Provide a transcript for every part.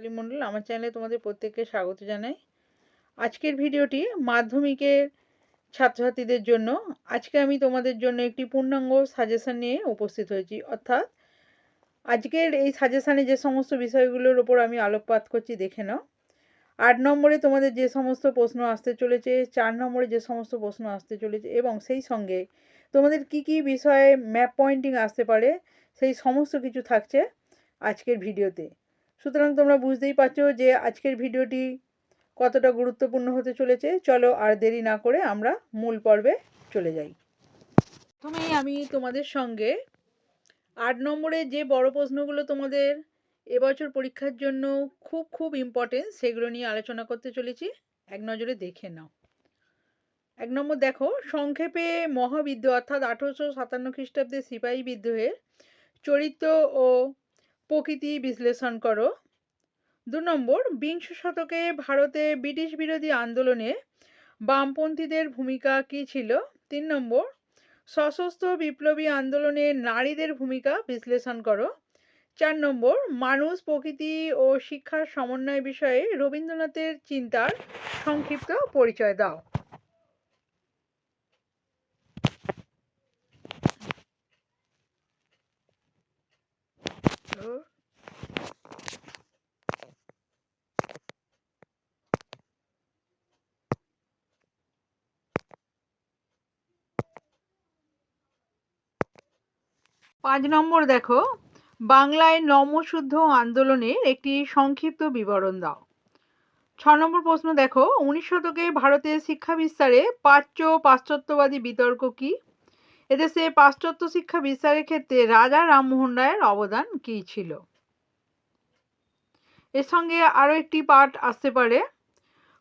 মিতালি মণ্ডল আমার চ্যানেলে তোমাদের প্রত্যেককে স্বাগত জানাই। আজকের ভিডিওটি মাধ্যমিকের ছাত্রছাত্রীদের জন্য। আজকে আমি তোমাদের জন্য একটি পূর্ণাঙ্গ সাজেশান নিয়ে উপস্থিত হয়েছি। অর্থাৎ আজকের এই সাজেশানে যে সমস্ত বিষয়গুলোর ওপর আমি আলোকপাত করছি, দেখে নাও। আট নম্বরে তোমাদের যে সমস্ত প্রশ্ন আসতে চলেছে, চার নম্বরে যে সমস্ত প্রশ্ন আসতে চলেছে, এবং সেই সঙ্গে তোমাদের কি কি বিষয়ে ম্যাপ পয়েন্টিং আসতে পারে, সেই সমস্ত কিছু থাকছে আজকের ভিডিওতে। সুতরাং তোমরা বুঝতেই পারছ যে আজকের ভিডিওটি কতটা গুরুত্বপূর্ণ হতে চলেছে। চলো আর দেরি না করে আমরা মূল পর্বে চলে যাই। প্রথমেই আমি তোমাদের সঙ্গে আট নম্বরে যে বড় প্রশ্নগুলো তোমাদের এবছর পরীক্ষার জন্য খুব খুব ইম্পর্টেন্ট সেগুলো নিয়ে আলোচনা করতে চলেছি, এক নজরে দেখে নাও। এক নম্বর দেখো, সংক্ষেপে মহাবিদ্য অর্থাৎ আঠেরোশো সাতান্ন খ্রিস্টাব্দে সিপাহী বিদ্রোহের চরিত্র ও প্রকৃতি বিশ্লেষণ করো। দু নম্বর, বিংশ শতকে ভারতে ব্রিটিশ বিরোধী আন্দোলনে বামপন্থীদের ভূমিকা কী ছিল? তিন নম্বর, সশস্ত্র বিপ্লবী আন্দোলনে নারীদের ভূমিকা বিশ্লেষণ করো। চার নম্বর, মানুষ, প্রকৃতি ও শিক্ষার সমন্বয় বিষয়ে রবীন্দ্রনাথের চিন্তার সংক্ষিপ্ত পরিচয় দাও। পাঁচ নম্বর দেখো। বাংলায় নমশুদ্ধ আন্দোলনের একটি সংক্ষিপ্ত বিবরণ দাও। ছ নম্বর প্রশ্ন দেখো, উনিশ শতকে ভারতের শিক্ষা বিস্তারে প্রাচ্য পাশ্চাত্যবাদী বিতর্ক কি? এদেশে পাশ্চাত্য শিক্ষা বিস্তারের ক্ষেত্রে রাজা রামমোহন রায়ের অবদান কী ছিল? এর সঙ্গে আরও একটি পাঠ আসতে পারে।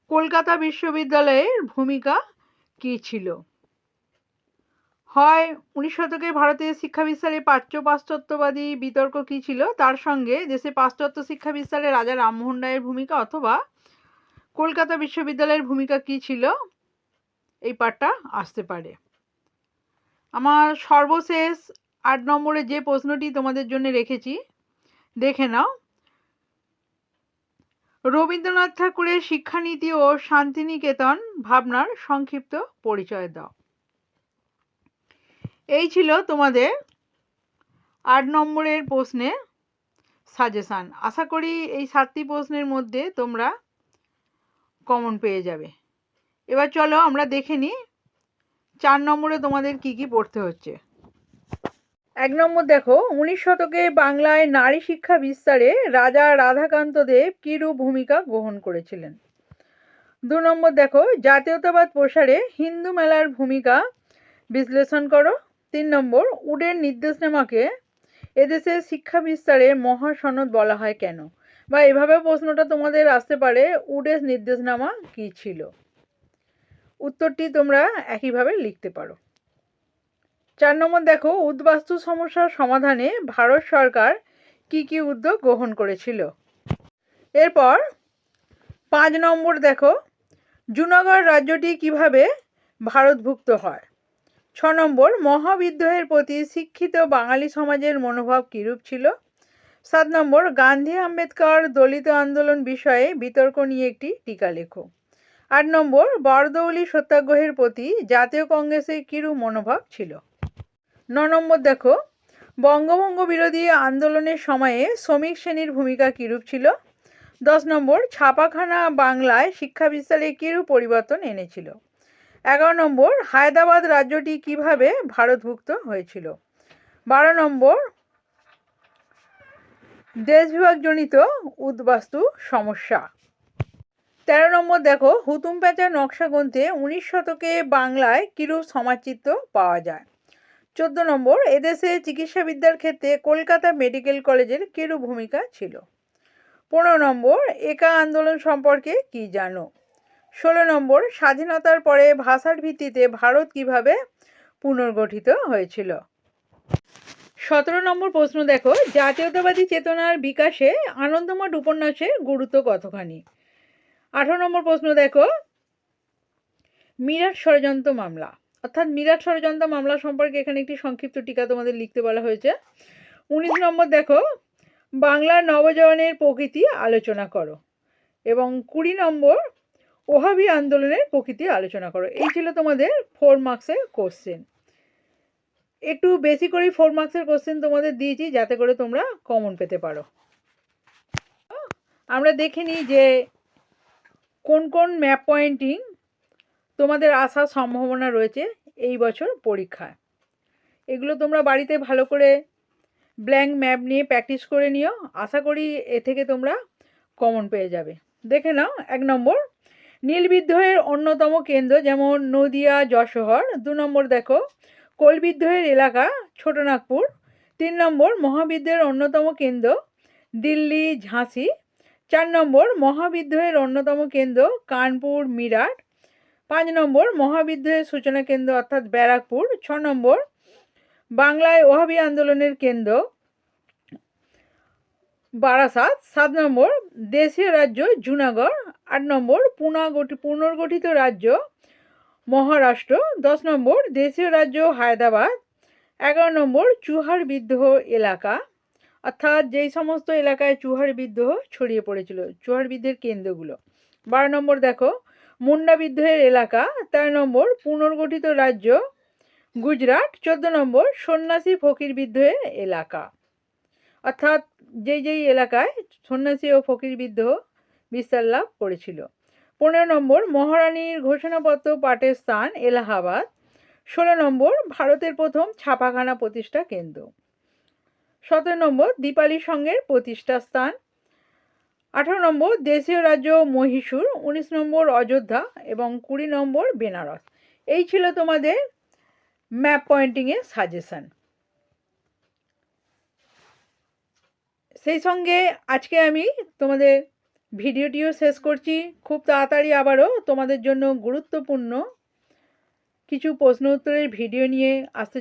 কলকাতা বিশ্ববিদ্যালয়ের ভূমিকা কী ছিল? হয় উনিশ শতকে ভারতের শিক্ষা বিস্তারে প্রাচ্য পাশ্চাত্যবাদী বিতর্ক কী ছিল? তার সঙ্গে দেশে পাশ্চাত্য শিক্ষা বিস্তারে রাজা রামমোহন রায়ের ভূমিকা অথবা কলকাতা বিশ্ববিদ্যালয়ের ভূমিকা কী ছিল? এই পাঠটা আসতে পারে। আমার সর্বশেষ আট নম্বরে যে প্রশ্নটি তোমাদের জন্য রেখেছি, দেখে নাও। রবীন্দ্রনাথ ঠাকুরের শিক্ষানীতি ও শান্তিনিকেতন ভাবনার সংক্ষিপ্ত পরিচয় দাও। এই ছিল তোমাদের আট নম্বরের প্রশ্নের সাজেশান আশা করি এই সাতটি প্রশ্নের মধ্যে তোমরা কমন পেয়ে যাবে। এবার চলো আমরা দেখে নিই চার নম্বরে তোমাদের কি কি পড়তে হচ্ছে। এক নম্বর দেখো, উনিশ শতকে বাংলায় নারী শিক্ষা বিস্তারে রাজা রাধাকান্ত দেব কিরূপ ভূমিকা গ্রহণ করেছিলেন? দু নম্বর দেখো, জাতীয়তাবাদ প্রসারে হিন্দু মেলার ভূমিকা বিশ্লেষণ করো। তিন নম্বর, উডের নির্দেশনামাকে এদেশে শিক্ষা বিস্তারে মহাসনদ বলা হয় কেন? বা এভাবে প্রশ্নটা তোমাদের আসতে পারে, উডের নির্দেশনামা কী ছিল? উত্তরটি তোমরা একইভাবে লিখতে পারো। চার নম্বর দেখো, উদ্বাস্তু সমস্যার সমাধানে ভারত সরকার কি কি উদ্যোগ গ্রহণ করেছিল? এরপর পাঁচ নম্বর দেখো, জুনাগড় রাজ্যটি কীভাবে ভারতভুক্ত হয়? ছ নম্বর, মহাবিদ্রোহের প্রতি শিক্ষিত বাঙালি সমাজের মনোভাব কীরূপ ছিল? সাত নম্বর, গান্ধী আম্বেদকর দলিত আন্দোলন বিষয়ে বিতর্ক নিয়ে একটি টিকা লেখো। আট নম্বর, বরদৌলি সত্যাগ্রহের প্রতি জাতীয় কংগ্রেসের কিরূপ মনোভাব ছিল? ন নম্বর দেখো, বঙ্গভঙ্গ বিরোধী আন্দোলনের সময়ে শ্রমিক শ্রেণির ভূমিকা কীরূপ ছিল? দশ নম্বর, ছাপাখানা বাংলায় শিক্ষা বিস্তারে কিরূপ পরিবর্তন এনেছিল? এগারো নম্বর, হায়দ্রাবাদ রাজ্যটি কীভাবে ভারতভুক্ত হয়েছিল? বারো নম্বর, দেশবিভাগজনিত উদ্বাস্তু সমস্যা। তেরো নম্বর, দেখো, হুতুম প্যাঁচার নকশা গ্রন্থে উনিশ শতকে বাংলায় কিরূপ সমাজচিত্র পাওয়া যায়? চোদ্দ নম্বর, এদেশে চিকিৎসাবিদ্যার ক্ষেত্রে কলকাতা মেডিকেল কলেজের কিরূপ ভূমিকা ছিল? পনেরো নম্বর, একা আন্দোলন সম্পর্কে কি জানো? ষোলো নম্বর, স্বাধীনতার পরে ভাষার ভিত্তিতে ভারত কীভাবে পুনর্গঠিত হয়েছিল? সতেরো নম্বর প্রশ্ন দেখো, জাতীয়তাবাদী চেতনার বিকাশে আনন্দমঠ উপন্যাসে গুরুত্ব কতখানি? আঠারো নম্বর প্রশ্ন দেখো, মিরাট ষড়যন্ত্র মামলা। অর্থাৎ মিরাট ষড়যন্ত্র মামলা সম্পর্কে এখানে একটি সংক্ষিপ্ত টিকা তোমাদের লিখতে বলা হয়েছে। উনিশ নম্বর দেখো, বাংলার নবজীবনের প্রকৃতি আলোচনা করো। এবং কুড়ি নম্বর ওহাবি আন্দোলনের প্রকৃতি আলোচনা করো। এই ছিল তোমাদের ফোর মার্কসের কোশ্চেন একটু বেশি করেই ফোর মার্কসের কোশ্চেন তোমাদের দিয়েছি, যাতে করে তোমরা কমন পেতে পারো। আমরা দেখে নিই যে কোন কোন ম্যাপ পয়েন্টিং তোমাদের আসার সম্ভাবনা রয়েছে এই বছর পরীক্ষায়। এগুলো তোমরা বাড়িতে ভালো করে ব্ল্যাঙ্ক ম্যাপ নিয়ে প্র্যাকটিস করে নিও। আশা করি এ থেকে তোমরা কমন পেয়ে যাবে। দেখে নাও এক নম্বর নীল বিদ্রোহের অন্যতম কেন্দ্র যেমন নদিয়া যশোহর দু নম্বর দেখো, কোল বিদ্রোহের এলাকা ছোটনাগপুর। তিন নম্বর, মহাবিদ্রোহের অন্যতম কেন্দ্র দিল্লি, ঝাঁসি। চার নম্বর, মহাবিদ্রোহের অন্যতম কেন্দ্র কানপুর, মিরাট। পাঁচ নম্বর, মহাবিদ্রোহের সূচনা কেন্দ্র অর্থাৎ ব্যারাকপুর। ছ নম্বর, বাংলায় ওহাবি আন্দোলনের কেন্দ্র বারাসাত, সাত নম্বর দেশীয় রাজ্য জুনাগড়, আট নম্বর পুনর্গঠি পুনর্গঠিত রাজ্য মহারাষ্ট্র, দশ নম্বর দেশীয় রাজ্য হায়দ্রাবাদ, এগারো নম্বর চুহার বিদ্রোহ এলাকা। অর্থাৎ যেই সমস্ত এলাকায় চুহার বিদ্রোহ ছড়িয়ে পড়েছিল, চুহার বিদ্রোহের কেন্দ্রগুলো। বারো নম্বর দেখো, মুন্ডা বিদ্রোহের এলাকা, তেরো নম্বর পুনর্গঠিত রাজ্য গুজরাট, চোদ্দ নম্বর সন্ন্যাসী ফকির বিদ্রোহের এলাকা। অর্থাৎ যেই যেই এলাকায় সন্ন্যাসী ও ফকির বিদ্রোহ বিস্তার লাভ করেছিল। পনেরো নম্বর মহারানীর ঘোষণাপত্র পাঠের স্থান এলাহাবাদ। ষোলো নম্বর ভারতের প্রথম ছাপাখানা প্রতিষ্ঠা কেন্দ্র। সতেরো নম্বর দীপালি সংঘের প্রতিষ্ঠা স্থান। আঠারো নম্বর দেশীয় রাজ্য মহীশূর। উনিশ নম্বর অযোধ্যা এবং কুড়ি নম্বর বেনারস। এই ছিল তোমাদের ম্যাপ পয়েন্টিংয়ের সাজেশান সেই সঙ্গে আজকে আমি তোমাদের ভিডিওটিও শেষ করছি। খুব তাড়াতাড়ি আবারও তোমাদের জন্য গুরুত্বপূর্ণ কিছু প্রশ্ন উত্তরের ভিডিও নিয়ে আসতে